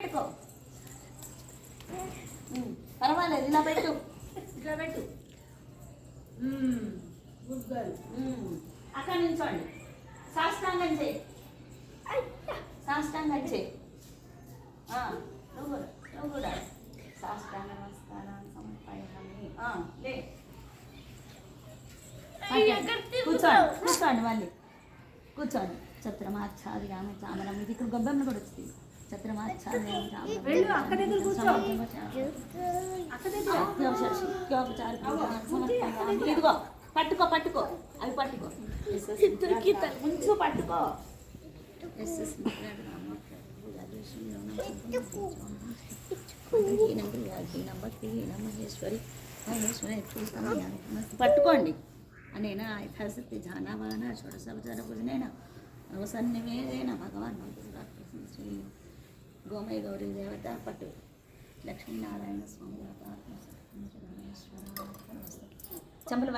పెట్టుకో. పర్వాలేదు ఇలా పెట్టు. ఇట్లా పెట్టు. Good girl. అక్కడ నిల్చోండి సాష్టాంగం చేయి. సాష్టాంగం చేయి. నువ్వు కూడా నువ్వు కూడా. సాష్టాంగ నమస్కారం సమర్పయామి ఆ, లే. కూర్చోండి కూర్చోండి మళ్ళీ. కూర్చోండి. ఛత్రమాచ్ఛాదయామి చామరం ఇది ఇక్కడ గొబ్బెమ్మ కూడా వచ్చింది. ఇదిగో పట్టుకో పట్టుకో. అవి పట్టుకో. ముంచు పట్టుకో. పట్టుకోండి. అనేన యథాశక్తి జానావాన షోడశోపచార పూజనేన నవసన్నివేదేన భగవాన్ శ్రీ గోమయ గౌరీ దేవత పట్టు. లక్ష్మీనారాయణ స్వామి చెంపలు